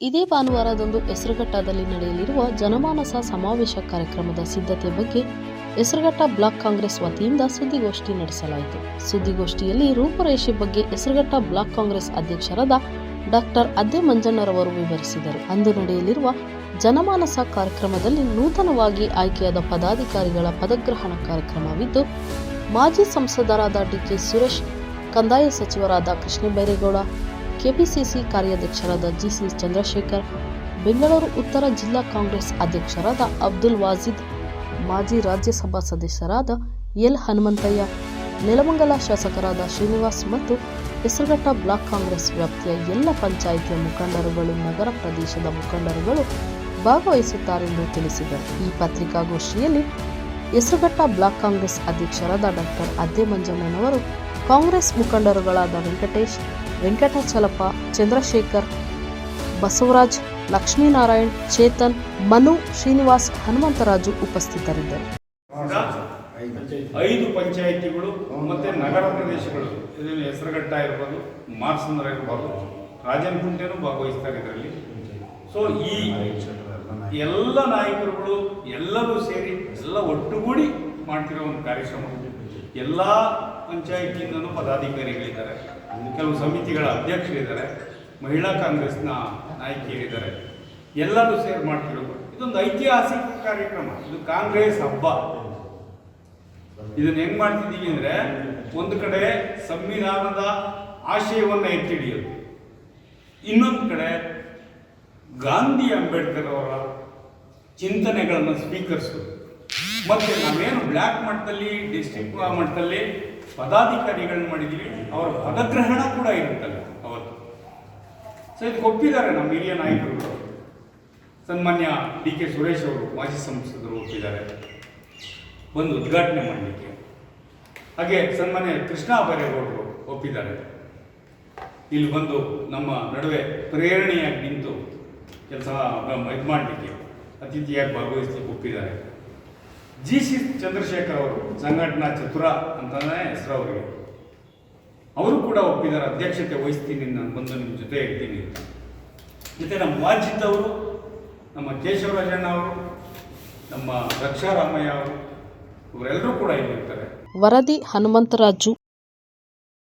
ಇದೇ ಭಾನುವಾರದಂದು ಹೆಸರುಘಟ್ಟದಲ್ಲಿ ನಡೆಯಲಿರುವ ಜನಮಾನಸ ಸಮಾವೇಶ ಕಾರ್ಯಕ್ರಮದ ಸಿದ್ಧತೆ ಬಗ್ಗೆ ಹೆಸರುಘಟ್ಟ ಬ್ಲಾಕ್ ಕಾಂಗ್ರೆಸ್ ವತಿಯಿಂದ ಸುದ್ದಿಗೋಷ್ಠಿ ನಡೆಸಲಾಯಿತು. ಸುದ್ದಿಗೋಷ್ಠಿಯಲ್ಲಿ ರೂಪುರೇಷೆ ಬಗ್ಗೆ ಹೆಸರುಘಟ್ಟ ಬ್ಲಾಕ್ ಕಾಂಗ್ರೆಸ್ ಅಧ್ಯಕ್ಷರಾದ ಡಾಕ್ಟರ್ ಅದ್ದೆ ಮಂಜಣ್ಣರವರು ವಿವರಿಸಿದರು. ಅಂದು ನಡೆಯಲಿರುವ ಜನಮಾನಸ ಕಾರ್ಯಕ್ರಮದಲ್ಲಿ ನೂತನವಾಗಿ ಆಯ್ಕೆಯಾದ ಪದಾಧಿಕಾರಿಗಳ ಪದಗ್ರಹಣ ಕಾರ್ಯಕ್ರಮವಿದ್ದು, ಮಾಜಿ ಸಂಸದರಾದ ಡಿಕೆ ಸುರೇಶ್, ಕಂದಾಯ ಸಚಿವರಾದ ಕೃಷ್ಣ ಬೈರೇಗೌಡ ಕೆಪಿಸಿಸಿ ಕಾರ್ಯಾಧ್ಯಕ್ಷರಾದ ಜಿಸಿ ಚಂದ್ರಶೇಖರ್, ಬೆಂಗಳೂರು ಉತ್ತರ ಜಿಲ್ಲಾ ಕಾಂಗ್ರೆಸ್ ಅಧ್ಯಕ್ಷರಾದ ಅಬ್ದುಲ್ ವಾಜಿದ್, ಮಾಜಿ ರಾಜ್ಯಸಭಾ ಸದಸ್ಯರಾದ ಎಲ್ ಹನುಮಂತಯ್ಯ, ನೆಲಮಂಗಲ ಶಾಸಕರಾದ ಶ್ರೀನಿವಾಸ್ ಮತ್ತು ಹೆಸರುಘಟ್ಟ ಬ್ಲಾಕ್ ಕಾಂಗ್ರೆಸ್ ವ್ಯಾಪ್ತಿಯ ಎಲ್ಲ ಪಂಚಾಯಿತಿಯ ಮುಖಂಡರುಗಳು, ನಗರ ಪ್ರದೇಶದ ಮುಖಂಡರುಗಳು ಭಾಗವಹಿಸುತ್ತಾರೆಂದು ತಿಳಿಸಿದರು. ಈ ಪತ್ರಿಕಾಗೋಷ್ಠಿಯಲ್ಲಿ ಹೆಸರುಘಟ್ಟ ಬ್ಲಾಕ್ ಕಾಂಗ್ರೆಸ್ ಅಧ್ಯಕ್ಷರಾದ ಡಾಕ್ಟರ್ ಅದ್ದೆ ಮಂಜಣ್ಣನವರು, ಕಾಂಗ್ರೆಸ್ ಮುಖಂಡರುಗಳಾದ ವೆಂಕಟೇಶ್ ವೆಂಕಟಾಚಲಪ್ಪ, ಚಂದ್ರಶೇಖರ್, ಬಸವರಾಜ್, ಲಕ್ಷ್ಮೀನಾರಾಯಣ್, ಚೇತನ್, ಮನು ಶ್ರೀನಿವಾಸ್, ಹನುಮಂತರಾಜು ಉಪಸ್ಥಿತರಿದ್ದರು. ಐದು ಪಂಚಾಯಿತಿಗಳು, ಮತ್ತೆ ನಗರ ಪ್ರದೇಶಗಳು. ಇದರಲ್ಲಿ ಹೆಸರುಘಟ್ಟ ಇರ್ಬೋದು, ಮಾರ್ಸಂದ್ರ ಇರ್ಬೋದು ರಾಜನಕುಂಟೆನೂ ಭಾಗವಹಿಸ್ತಾರೆ ಇದರಲ್ಲಿ. ಸೊ ಈ ಎಲ್ಲ ನಾಯಕರುಗಳು ಎಲ್ಲರೂ ಸೇರಿ ಎಲ್ಲ ಒಟ್ಟುಗೂಡಿ ಮಾಡ್ತಿರೋ ಒಂದು ಕಾರ್ಯಕ್ರಮ. ಎಲ್ಲ ಪಂಚಾಯಿತಿಯಿಂದನೂ ಪದಾಧಿಕಾರಿಗಳಿದ್ದಾರೆ. ಕೆಲವು ಸಮಿತಿಗಳ ಅಧ್ಯಕ್ಷರಿದ್ದಾರೆ. ಮಹಿಳಾ ಕಾಂಗ್ರೆಸ್ನ ನಾಯಕಿಯರಿದ್ದಾರೆ. ಎಲ್ಲರೂ ಸೇರ್ ಮಾಡ್ತಿರೋದು. ಇದೊಂದು ಐತಿಹಾಸಿಕ ಕಾರ್ಯಕ್ರಮ. ಇದು ಕಾಂಗ್ರೆಸ್ ಹಬ್ಬ. ಇದನ್ನ ಹೆಂಗ್ ಮಾಡ್ತಿದ್ದೀವಿ ಅಂದ್ರೆ ಒಂದು ಕಡೆ ಸಂವಿಧಾನದ ಆಶಯವನ್ನ ಎತ್ತಿ ಹಿಡಿಯೋದು ಇನ್ನೊಂದು ಕಡೆ ಗಾಂಧಿ ಅಂಬೇಡ್ಕರ್ ಅವರ ಚಿಂತನೆಗಳನ್ನು ಸ್ವೀಕರಿಸೋದು. ಮತ್ತೆ ನಾವೇನು ಬ್ಲ್ಯಾಕ್ ಮಟ್ಟದಲ್ಲಿ ಡಿಸ್ಟ್ರಿಕ್ಟ್ ಮಟ್ಟದಲ್ಲಿ ಪದಾಧಿಕಾರಿಗಳನ್ನ ಮಾಡಿದ್ವಿ. ಅವರ ಪದಗ್ರಹಣ ಕೂಡ ಇರುತ್ತಲ್ಲ ಅವತ್ತು. ಸೊ ಇದಕ್ಕೆ ಒಪ್ಪಿದ್ದಾರೆ ನಮ್ಮ ಹಿರಿಯ ನಾಯಕರು. ಸನ್ಮಾನ್ಯ ಡಿ ಕೆ ಸುರೇಶ್ ಅವರು, ಮಾಜಿ ಸಂಸದರು ಒಪ್ಪಿದ್ದಾರೆ. ಬಂದು ಉದ್ಘಾಟನೆ ಮಾಡಲಿಕ್ಕೆ. ಹಾಗೆ ಸನ್ಮಾನ್ಯ ಕೃಷ್ಣ ಬೈರೇಗೌಡರು ಒಪ್ಪಿದ್ದಾರೆ. ಇಲ್ಲಿ ಬಂದು ನಮ್ಮ ನಡುವೆ ಪ್ರೇರಣೆಯಾಗಿ ನಿಂತು ಕೆಲಸ ಇದು ಮಾಡಲಿಕ್ಕೆ, ಅತಿಥಿಯಾಗಿ ಭಾಗವಹಿಸಲಿಕ್ಕೆ ಒಪ್ಪಿದ್ದಾರೆ. ಜಿ ಸಿ ಚಂದ್ರಶೇಖರ್ ಅವರು ಸಂಘಟನಾ ಚತುರ ಅಂತಾನೆ ಹೆಸರು ಅವರಿಗೆ ಅವರು ಕೂಡ ಒಪ್ಪಿದ್ದಾರೆ, ಅಧ್ಯಕ್ಷತೆ ವಹಿಸ್ತೀನಿ, ನಾನು ಬಂದು ನಿಮ್ಮ ಜೊತೆ ಇರ್ತೀನಿ. ಜೊತೆ ನಮ್ಮ ವಾಜಿತ್ ಅವರು, ನಮ್ಮ ಕೇಶವರಾಜಣ್ಣ ಅವರು, ನಮ್ಮ ರಕ್ಷಾರಾಮಯ್ಯ ಅವರು, ಇವರೆಲ್ಲರೂ ಕೂಡ ಇಲ್ಲಿರ್ತಾರೆ ವರದಿ ಹನುಮಂತರಾಜು